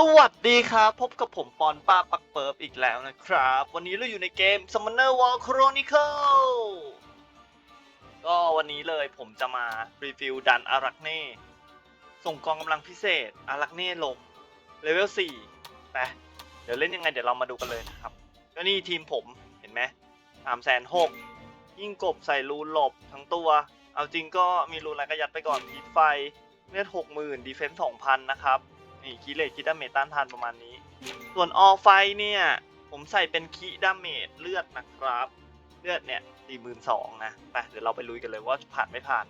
สวัสดีครับ พบกับผมปอนป้าปักเปิบอีกแล้วนะครับ วันนี้เราอยู่ในเกม Summoner War Chronicle ก็วันนี้เลยผมจะมารีวิวดันอารักเน่ ส่งกองกำลังพิเศษอารักเน่ลงเลเวล4ไปเดี๋ยวเล่นยังไงเดี๋ยวเรามาดูกันเลยนะครับ ก็นี่ทีมผมเห็นไหมสามแสนหกยิ่งกบใส่รูนหลบทั้งตัว เอาจริงก็มีรูนอะไรก็ยัดไปก่อนพีทไฟเลือดหกหมื่นดีเฟนส์สองพันนะครับ นี่คีเลทคีดาเมจต้านทานประมาณนี้ ส่วนออไฟเนี่ย ผมใส่เป็นคีดาเมจเลือดนะครับ เลือดเนี่ยสี่หมื่นสองนะ ไป เดี๋ยวเราไปลุยกันเลยว่าผ่านไม่ผ่าน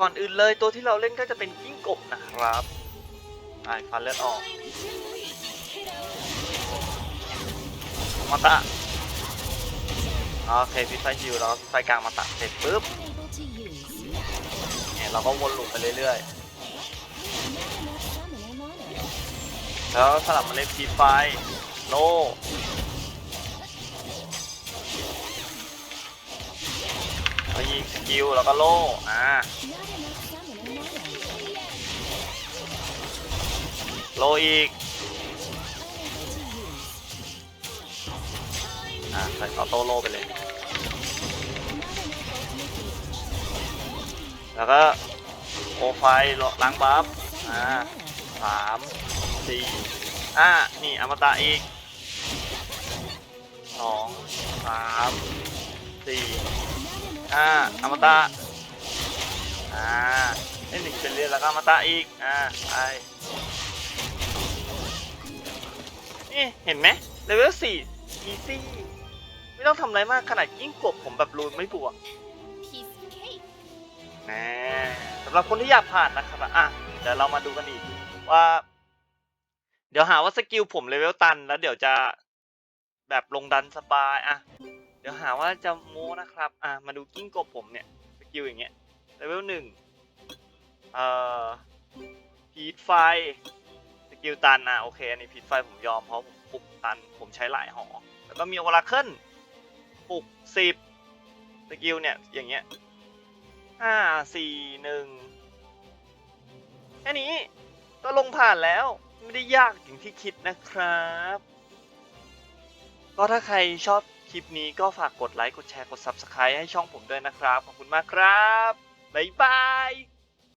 ก่อนอื่นเลยตัวที่เราเล่นก็จะเป็นกิ้งกบนะครับไอ้ฟันเลือดออกมาตะ โอเคพิษไฟฮิวแล้วพิษไฟกลางมาตัดเสร็จปุ๊บเนี่ยเราก็วนลูปไปเรื่อยๆ แล้วสลับมาเล่นพิษไฟโลแล้วยิงสกิลแล้วก็โลอ่าโลอีกอ่าใส่ออโต้โลไปเลย แล้วก็โอไฟล้างบัฟอ่าสามสี่อะนี่อมตะอีกสองสามสี่อ่าอมตะอ่าเล่นหนึ่งเป็นเรียนแล้วก็อมตะอีกอ่าไปนี่เห็นไหมเลเวลสี่อีซี่ ไม่ต้องทำอะไรมากขนาดยิ่งกบผมแบบรูนไม่บวก Piece of cake. แหมสำหรับคนที่อยากผ่านนะครับอะเดี๋ยวเรามาดูกันอีกว่า เดี๋ยวหาว่าสกิลผมเลเวลตัน แล้วเดี๋ยวจะแบบลงดันสบายอะเดี๋ยวหาว่าจะโม้นะครับ อะมาดูกิ้งกบผมเนี่ยสกิลอย่างเงี้ยเลเวลหนึ่งเอ่อพีทไฟสกิลตันอะโอเคอันนี้พีทไฟผมยอมเพราะผมปลุกตันผมใช้หลายหอ แล้วก็มีโอราเคิล ปลุกสิบสกิลเนี่ย อย่างเงี้ยห้าสี่หนึ่งแค่นี้ก็ลงผ่านแล้ว ไม่ได้ยากอย่างที่คิดนะครับ ก็ถ้าใครชอบคลิปนี้ก็ฝากกดไลค์ กดแชร์ กด Subscribe ให้ช่องผมด้วยนะครับ ขอบคุณมากครับ บ๊ายบาย